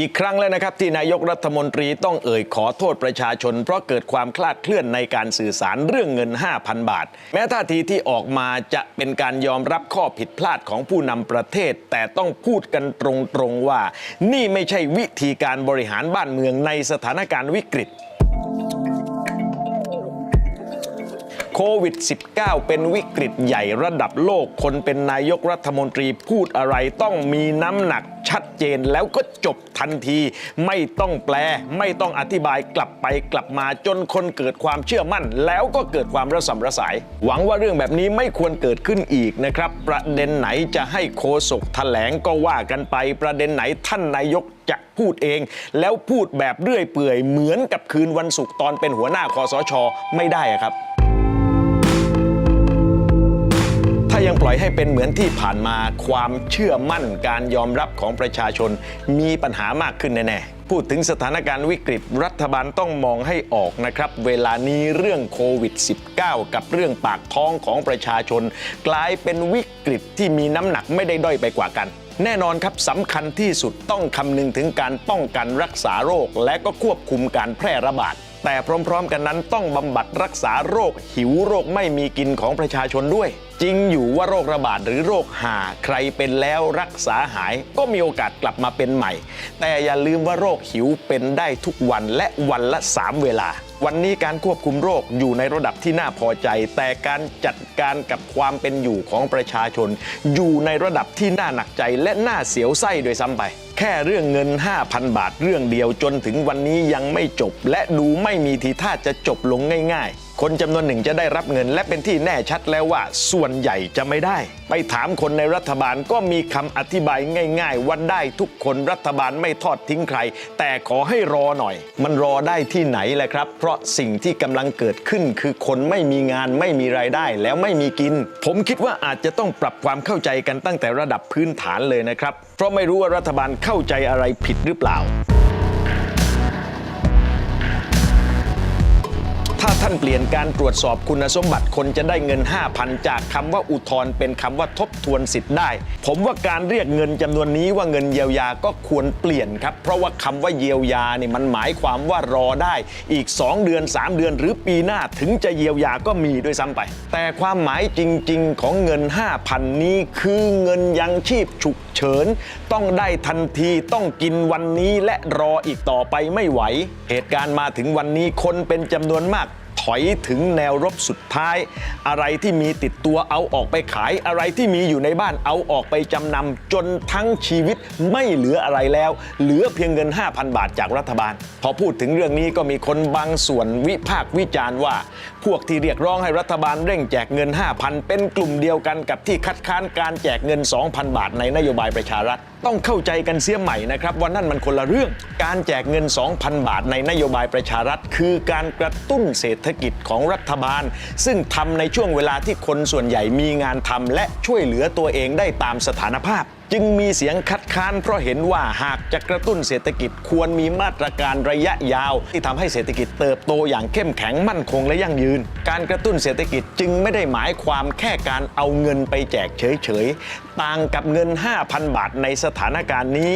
อีกครั้งแล้วนะครับที่นายกรัฐมนตรีต้องเอ่ยขอโทษประชาชน เพราะเกิดความคลาดเคลื่อนในการสื่อสารเรื่องเงิน 5,000 บาท แม้ท่าทีที่ออกมาจะเป็นการยอมรับข้อผิดพลาดของผู้นำประเทศ แต่ต้องพูดกันตรงๆว่า นี่ไม่ใช่วิธีการบริหารบ้านเมืองในสถานการณ์วิกฤต โควิด -19 เป็นวิกฤตใหญ่ระดับโลก คนเป็นนายกรัฐมนตรีพูดอะไรต้องมีน้ำหนักชัดเจนแล้วก็จบทันที ไม่ต้องแปล ไม่ต้องอธิบายกลับไปกลับมาจนคนเกิดความเชื่อมั่น แล้วก็เกิดความระสำระสาย หวังว่าเรื่องแบบนี้ไม่ควรเกิดขึ้นอีกนะครับ ประเด็นไหนจะให้โคศกแถลงก็ว่ากันไปประเด็นไหนท่านนายกจะพูดเอง แล้วพูดแบบเรื่อยเปื่อยเหมือนกับคืนวันศุกร์ตอนเป็นหัวหน้าคอสช ไม่ได้อะครับ ยังปล่อยให้เป็นเหมือนที่ผ่านมาความเชื่อมั่นการยอมรับของประชาชนมีปัญหามากขึ้นแน่ๆ พูดถึงสถานการณ์วิกฤตรัฐบาลต้องมองให้ออกนะครับ เวลานี้เรื่องโควิด -19 กับเรื่องปากท้องของประชาชน กลายเป็นวิกฤตที่มีน้ำหนักไม่ได้ด้อยไปกว่ากันแน่นอนครับสำคัญที่สุดต้องคำนึงถึงการป้องกันรักษาโรค และก็ควบคุมการแพร่ระบาด แต่พร้อม ๆ กันนั้นต้องบำบัดรักษาโรคหิวโรคไม่มีกินของประชาชนด้วย จริงอยู่ว่าโรคระบาดหรือโรคหาใครเป็นแล้วรักษาหาย ก็มีโอกาสกลับมาเป็นใหม่ แต่อย่าลืมว่าโรคหิวเป็นได้ทุกวันและวันละ 3 เวลา วันนี้การควบคุมโรคอยู่ในระดับที่น่าพอใจ แต่การจัดการกับความเป็นอยู่ของประชาชน อยู่ในระดับที่น่าหนักใจและน่าเสียวไส้โดยซ้ำไปแค่เรื่องเงิน 5,000 บาทเรื่องเดียวจนถึงวันนี้ยังไม่จบ และดูไม่มีทีท่าจะจบลงง่าย ๆ คนจำนวนหนึ่งจะได้รับเงิน และเป็นที่แน่ชัดแล้วว่าส่วนใหญ่จะไม่ได้ ไปถามคนในรัฐบาลก็มีคำอธิบายง่ายๆว่าได้ทุกคนรัฐบาลไม่ทอดทิ้งใคร แต่ขอให้รอหน่อย มันรอได้ที่ไหนแหละครับ เพราะสิ่งที่กำลังเกิดขึ้นคือคนไม่มีงานไม่มีรายได้แล้วไม่มีกิน ผมคิดว่าอาจจะต้องปรับความเข้าใจกันตั้งแต่ระดับพื้นฐานเลยนะครับ เพราะไม่รู้ว่ารัฐบาลเข้าใจอะไรผิดหรือเปล่า ถ้าท่านเปลี่ยนการตรวจสอบคุณสมบัติคนจะได้เงิน 5,000 จากคำว่าอุทธรณ์เป็นคำว่าทบทวนสิทธิ์ได้ ผมว่าการเรียกเงินจำนวนนี้ว่าเงินเยียวยาก็ควรเปลี่ยนครับ เพราะว่าคำว่าเยียวยาเนี่ยมันหมายความว่ารอได้ อีก 2 เดือน 3 เดือนหรือปีหน้าถึงจะเยียวยาก็มีด้วยซ้ำไป แต่ความหมายจริง ๆ ของเงิน 5,000 นี้คือเงินยังชีพฉุกเฉินต้องได้ทันทีต้องกินวันนี้และรออีกต่อไปไม่ไหว เหตุการณ์มาถึงวันนี้คนเป็นจำนวนมาก อยถึงแนวรบสุดท้าย อะไรที่มีติดตัวเอาออกไปขาย อะไรที่มีอยู่ในบ้านเอาออกไปจำนำจนทั้งชีวิตไม่เหลืออะไรแล้ว เหลือเพียงเงิน 5,000 บาทจากรัฐบาล พอพูดถึงเรื่องนี้ก็มีคนบางส่วนวิพากษ์วิจารณ์ว่า พวกที่เรียกร้องให้รัฐบาลเร่งแจกเงิน 5,000 เป็นกลุ่มเดียวกันกับที่คัดค้านการแจกเงิน 2,000 บาทในนโยบายประชารัฐ ต้องเข้าใจกันเสียใหม่นะครับว่านั่นมันคนละเรื่อง การแจกเงิน 2,000 บาทในนโยบายประชารัฐ คือการกระตุ้นเศรษฐกิจของรัฐบาล ซึ่งทำในช่วงเวลาที่คนส่วนใหญ่มีงานทำและช่วยเหลือตัวเองได้ตามสถานภาพ จึงมีเสียงคัดค้านเพราะเห็นว่าหากจะกระตุ้นเศรษฐกิจควรมีมาตรการระยะยาว ที่ทำให้เศรษฐกิจเติบโตอย่างเข้มแข็งมั่นคงและยั่งยืน การกระตุ้นเศรษฐกิจจึงไม่ได้หมายความแค่การเอาเงินไปแจกเฉยๆ ต่างกับเงิน 5,000 บาทในสถานการณ์นี้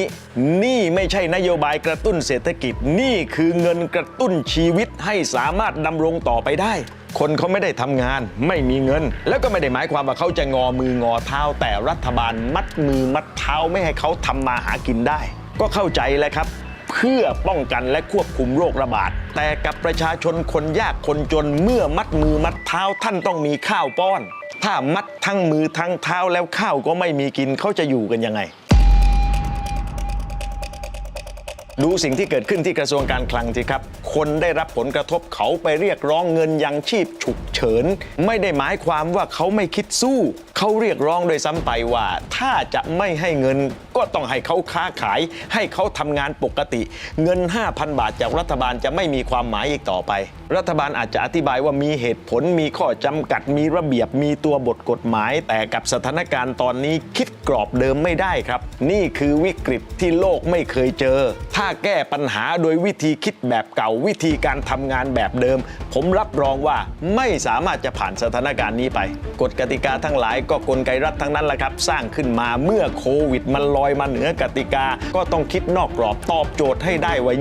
นี่ไม่ใช่นโยบายกระตุ้นเศรษฐกิจนี่คือเงินกระตุ้นชีวิตให้สามารถดำรงต่อไปได้ คนเขาไม่ได้ทำงาน ไม่มีเงิน แล้วก็ไม่ได้หมายความว่าเขาจะงอมืองอเท้า แต่รัฐบาลมัดมือมัดเท้าไม่ให้เขาทำมาหากินได้ ก็เข้าใจแล้วครับ เพื่อป้องกันและควบคุมโรคระบาด แต่กับประชาชนคนยากคนจนเมื่อมัดมือมัดเท้าท่านต้องมีข้าวป้อน ถ้ามัดทั้งมือทั้งเท้าแล้วข้าวก็ไม่มีกินเขาจะอยู่กันยังไง ดูสิ่งที่เกิดขึ้นที่กระทรวงการคลังสิครับ คนได้รับผลกระทบเขาไปเรียกร้องเงินยังชีพฉุกเฉิน ไม่ได้หมายความว่าเขาไม่คิดสู้ เขาเรียกร้องโดยซ้ำไปว่า ถ้าจะไม่ให้เงินก็ต้องให้เขาค้าขาย ให้เขาทำงานปกติ เงิน 5,000 บาทจากรัฐบาลจะไม่มีความหมายอีกต่อไป รัฐบาลอาจจะอธิบายว่ามีเหตุผลมีข้อจำกัดมีระเบียบมีตัวบทกฎหมาย แต่กับสถานการณ์ตอนนี้คิดกรอบเดิมไม่ได้ครับ นี่คือวิกฤตที่โลกไม่เคยเจอ ถ้าแก้ปัญหาโดยวิธีคิดแบบเก่าวิธีการทำงานแบบเดิม ผมรับรองว่าไม่สามารถจะผ่านสถานการณ์นี้ไป กฎกติกาทั้งหลายก็กลไกรัฐทั้งนั้นแหละครับ สร้างขึ้นมาเมื่อโควิดมันลอยมาเหนือกติกา ก็ต้องคิดนอกกรอบตอบโจทย์ให้ได้ว่า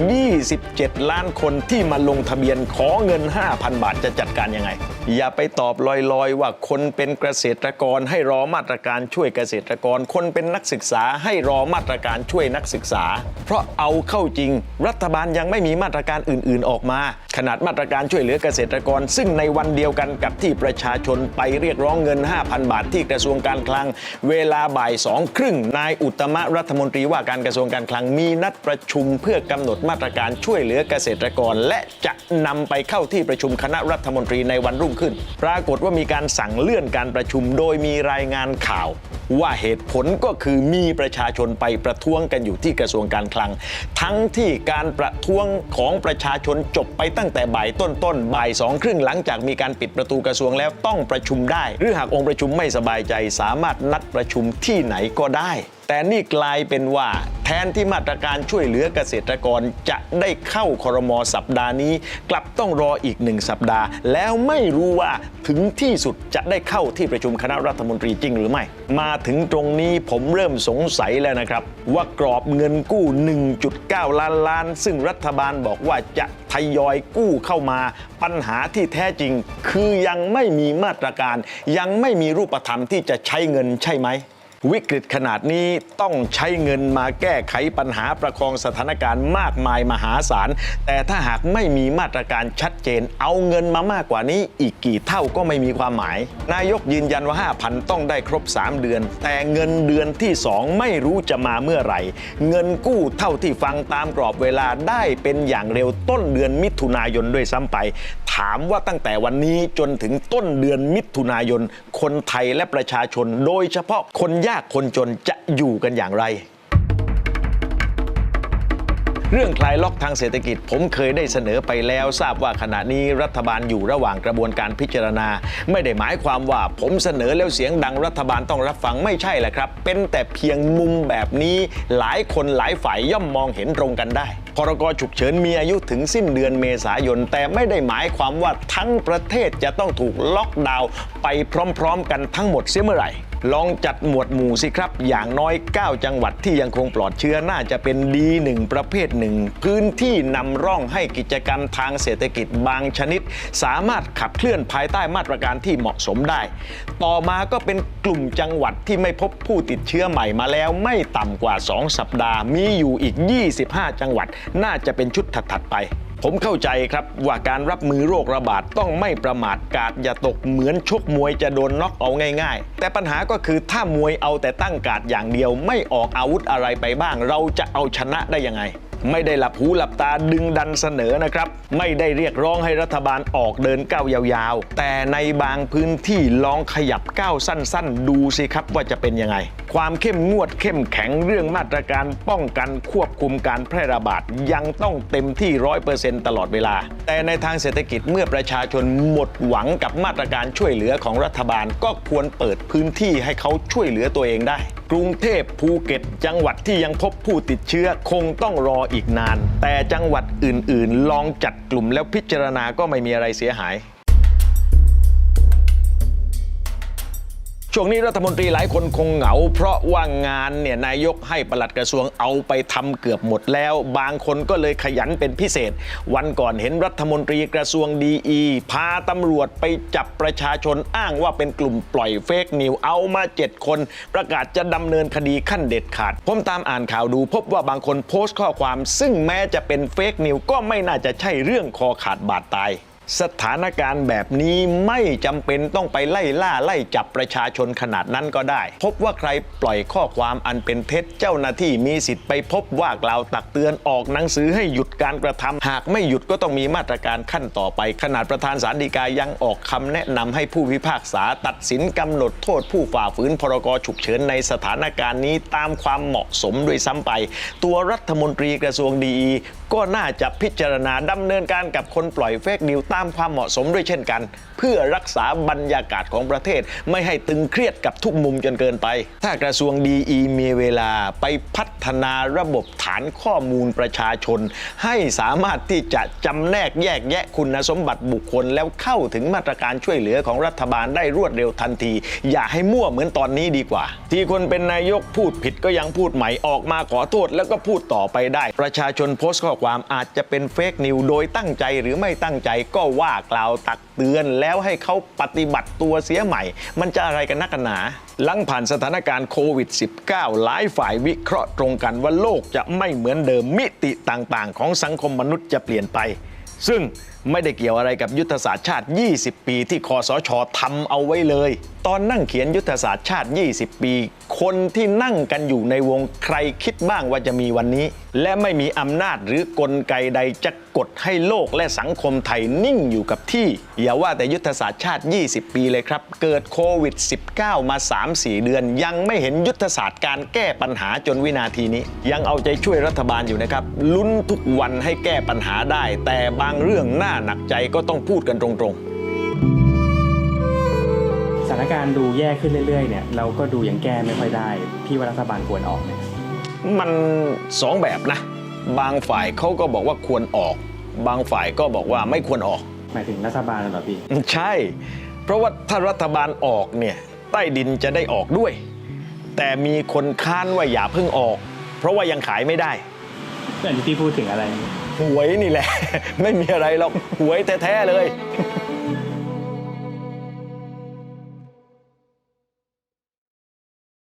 27 ล้านคนที่มาลงทะเบียนขอเงิน 5,000 บาทจะจัดการยังไง อย่าไปตอบลอยๆ ว่าคนเป็นเกษตรกรให้รอมาตรการช่วยเกษตรกร คนเป็นนักศึกษาให้รอมาตรการช่วยนักศึกษา เพราะเอาเข้าจริง รัฐบาลยังไม่มีมาตรการอื่น ๆออกมา ขนาดมาตรการช่วยเหลือเกษตรกร ซึ่งในวันเดียวกันกับที่ประชาชนไปเรียกร้องเงิน 5,000 บาทที่กระทรวงการคลัง เวลาบ่ายสองครึ่งนายอุตตมะรัฐมนตรีว่าการกระทรวงการคลังมีนัดประชุมเพื่อกำหนดมาตรการช่วยเหลือเกษตรกร และจะนำไปเข้าที่ประชุมคณะรัฐมนตรีในวันรุ่งขึ้น ปรากฏว่ามีการสั่งเลื่อนการประชุมโดยมีรายงานข่าว ว่าเหตุผลก็คือมีประชาชนไปประท้วงกันอยู่ที่กระทรวงการคลัง ทั้งที่การประท้วงของประชาชนจบไปตั้งแต่บ่ายต้นๆบ่ายสองครึ่งหลังจากมีการปิดประตูกระทรวงแล้วต้องประชุมได้ หรือหากองค์ประชุมไม่สบายใจ สามารถนัดประชุมที่ไหนก็ได้ แต่นี่กลายเป็นว่าแทนที่มาตรการช่วยเหลือเกษตรกรจะได้เข้าคอรมอสัปดาห์นี้ กลับต้องรออีกหนึ่งสัปดาห์ แล้วไม่รู้ว่าถึงที่สุดจะได้เข้าที่ประชุมคณะรัฐมนตรีจริงหรือไม่ มาถึงตรงนี้ผมเริ่มสงสัยแล้วนะครับ ว่ากรอบเงินกู้ 1.9 ล้านล้าน ซึ่งรัฐบาลบอกว่าจะทยอยกู้เข้ามา ปัญหาที่แท้จริง คือยังไม่มีมาตรการ ยังไม่มีรูปธรรมที่จะใช้เงินใช่ไหม วิกฤตขนาดนี้ต้องใช้เงินมาแก้ไขปัญหาประคองสถานการณ์มากมายมหาศาล แต่ถ้าหากไม่มีมาตรการชัดเจน เอาเงินมามากกว่านี้อีกกี่เท่าก็ไม่มีความหมาย นายกยืนยันว่า 5,000 ต้องได้ครบ 3 เดือน แต่เงินเดือนที่ 2 ไม่รู้จะมาเมื่อไหร่ เงินกู้เท่าที่ฟังตามกรอบเวลาได้เป็นอย่างเร็วต้นเดือนมิถุนายนด้วยซ้ำไป ถามว่าตั้งแต่วันนี้จนถึงต้นเดือนมิถุนายน คนไทยและประชาชน โดยเฉพาะคนยากคนจนจะอยู่กันอย่างไร เรื่องคลายล็อกทางเศรษฐกิจ ผมเคยได้เสนอไปแล้ว ทราบว่าขณะนี้รัฐบาลอยู่ระหว่างกระบวนการพิจารณา ไม่ได้หมายความว่าผมเสนอแล้วเสียงดังรัฐบาลต้องรับฟังไม่ใช่แหละครับ เป็นแต่เพียงมุมแบบนี้หลายคนหลายฝ่ายย่อมมองเห็นตรงกันได้พรกฉุกเฉินมีอายุถึงสิ้นเดือนเมษายน แต่ไม่ได้หมายความว่าทั้งประเทศจะต้องถูกล็อกดาวน์ไปพร้อม ๆ กันทั้งหมดเสียเมื่อไหร่ ลองจัดหมวดหมู่สิครับ อย่างน้อย 9 จังหวัดที่ยังคงปลอดเชื้อน่าจะเป็นดีหนึ่งประเภทหนึ่งพื้นที่นำร่องให้กิจกรรมทางเศรษฐกิจบางชนิด สามารถขับเคลื่อนภายใต้มาตรการที่เหมาะสมได้ ต่อมาก็เป็นกลุ่มจังหวัดที่ไม่พบผู้ติดเชื้อใหม่มาแล้วไม่ต่ำกว่า 2 สัปดาห์ มีอยู่อีก 25 จังหวัด น่าจะเป็นชุดถัดๆไป ผมเข้าใจครับว่าการรับมือโรคระบาดต้องไม่ประมาทกาดอย่าตกเหมือนชกมวยจะโดนน็อกเอาง่ายๆ แต่ปัญหาก็คือถ้ามวยเอาแต่ตั้งกาดอย่างเดียวไม่ออกอาวุธอะไรไปบ้าง เราจะเอาชนะได้ยังไง ไม่ได้หลับหูหลับตาดึงดันเสนอนะครับ ไม่ได้เรียกร้องให้รัฐบาลออกเดินก้าวยาวๆ แต่ในบางพื้นที่ลองขยับก้าวสั้นๆ ดูสิครับว่าจะเป็นยังไง ความเข้มงวดเข้มแข็งเรื่องมาตรการป้องกันควบคุมการแพร่ระบาดยังต้องเต็มที่ร้อยเปอร์เซ็นต์ตลอดเวลา แต่ในทางเศรษฐกิจเมื่อประชาชนหมดหวังกับมาตรการช่วยเหลือของรัฐบาลก็ควรเปิดพื้นที่ให้เขาช่วยเหลือตัวเองได้กรุงเทพภูเก็ต จังหวัดที่ยังพบผู้ติดเชื้อคงต้องรออีกนาน แต่จังหวัดอื่นๆ ลองจัดกลุ่มแล้วพิจารณาก็ไม่มีอะไรเสียหาย ช่วงนี้รัฐมนตรีหลายคนคงเหงา เพราะว่างานเนี่ยนายกให้ปลัดกระทรวงเอาไปทำเกือบหมดแล้ว บางคนก็เลยขยันเป็นพิเศษ วันก่อนเห็นรัฐมนตรีกระทรวงดีอีพาตำรวจไปจับประชาชนอ้างว่าเป็นกลุ่มปล่อยเฟกนิวเอามา 7 คน ประกาศจะดำเนินคดีขั้นเด็ดขาดผมตามอ่านข่าวดู พบว่าบางคนโพสต์ข้อความ ซึ่งแม้จะเป็นเฟกนิวก็ไม่น่าจะใช่เรื่องคอขาดบาดตาย สถานการณ์แบบนี้ไม่จำเป็นต้องไปไล่ล่าไล่จับประชาชนขนาดนั้นก็ได้ พบว่าใครปล่อยข้อความอันเป็นเท็จเจ้าหน้าที่มีสิทธิ์ไปพบว่ากล่าวตักเตือนออกหนังสือให้หยุดการกระทำหากไม่หยุดก็ต้องมีมาตรการขั้นต่อไป ขนาดประธานศาลฎีกายังออกคำแนะนำให้ผู้พิพากษาตัดสินกำหนดโทษผู้ฝ่าฝืนพรกฉุกเฉินในสถานการณ์นี้ตามความเหมาะสมด้วยซ้ำไป ตัวรัฐมนตรีกระทรวงดีก็น่าจะพิจารณาดำเนินการกับคนปล่อยเฟกนิวตามความเหมาะสมด้วยเช่นกัน เพื่อรักษาบรรยากาศของประเทศ ไม่ให้ตึงเครียดกับทุกมุมจนเกินไป ถ้ากระทรวงดีมีเวลาไปพัฒนาระบบฐานข้อมูลประชาชน ให้สามารถที่จะจำแนกแยกแยะคุณสมบัติบุคคลแล้วเข้าถึงมาตรการช่วยเหลือของรัฐบาลได้รวดเร็วทันที อย่าให้มั่วเหมือนตอนนี้ดีกว่า ที่คนเป็นนายกพูดผิดก็ยังพูดใหม่ออกมาขอโทษแล้วก็พูดต่อไปได้ ประชาชนโพสต์ข้อความอาจจะเป็นเฟกนิวโดยตั้งใจหรือไม่ตั้งใจก็ว่ากล่าวตักเตือนแล้วให้เขาปฏิบัติตัวเสียใหม่ มันจะอะไรกันนักกันหนา หลังผ่านสถานการณ์โควิด -19 หลายฝ่ายวิเคราะห์ตรงกันว่าโลกจะไม่เหมือนเดิมมิติต่างๆ ของสังคมมนุษย์จะเปลี่ยนไป ซึ่ง ไม่ได้เกี่ยวอะไรกับยุทธศาสตร์ชาติ 20 ปี ที่คอสชทำเอาไว้เลย ตอนนั่งเขียนยุทธศาสตร์ชาติ 20 ปี คนที่นั่งกันอยู่ในวงใครคิดบ้างว่าจะมีวันนี้ และไม่มีอำนาจหรือกลไกใดจะกดให้โลกและสังคมไทยนิ่งอยู่กับที่ อย่าว่าแต่ยุทธศาสตร์ชาติ 20 ปีเลยครับ เกิดโควิด -19 มา 3-4 เดือน ยังไม่เห็นยุทธศาสตร์การแก้ปัญหาจนวินาทีนี้ ยังเอาใจช่วยรัฐบาลอยู่นะครับลุ้นทุกวันให้แก้ปัญหาได้ แต่บางเรื่องน่าหนักใจก็ต้องพูดกันตรงๆ สถานการณ์ดูแย่ขึ้นเรื่อยๆเนี่ยเราก็ดูยังแก้ไม่ค่อยได้ พี่ว่ารัฐบาลควรออกไหมมันสองแบบนะ บางฝ่ายเขาก็บอกว่าควรออก บางฝ่ายก็บอกว่าไม่ควรออก หมายถึงรัฐบาลเหรอพี่ใช่ เพราะว่าถ้ารัฐบาลออกเนี่ยใต้ดินจะได้ออกด้วย แต่มีคนค้านว่าอย่าเพิ่งออก เพราะว่ายังขายไม่ได้อันนี้พี่พูดถึงอะไร หวยนี่แหละ ไม่มีอะไรหรอกหวยแท้ๆเลย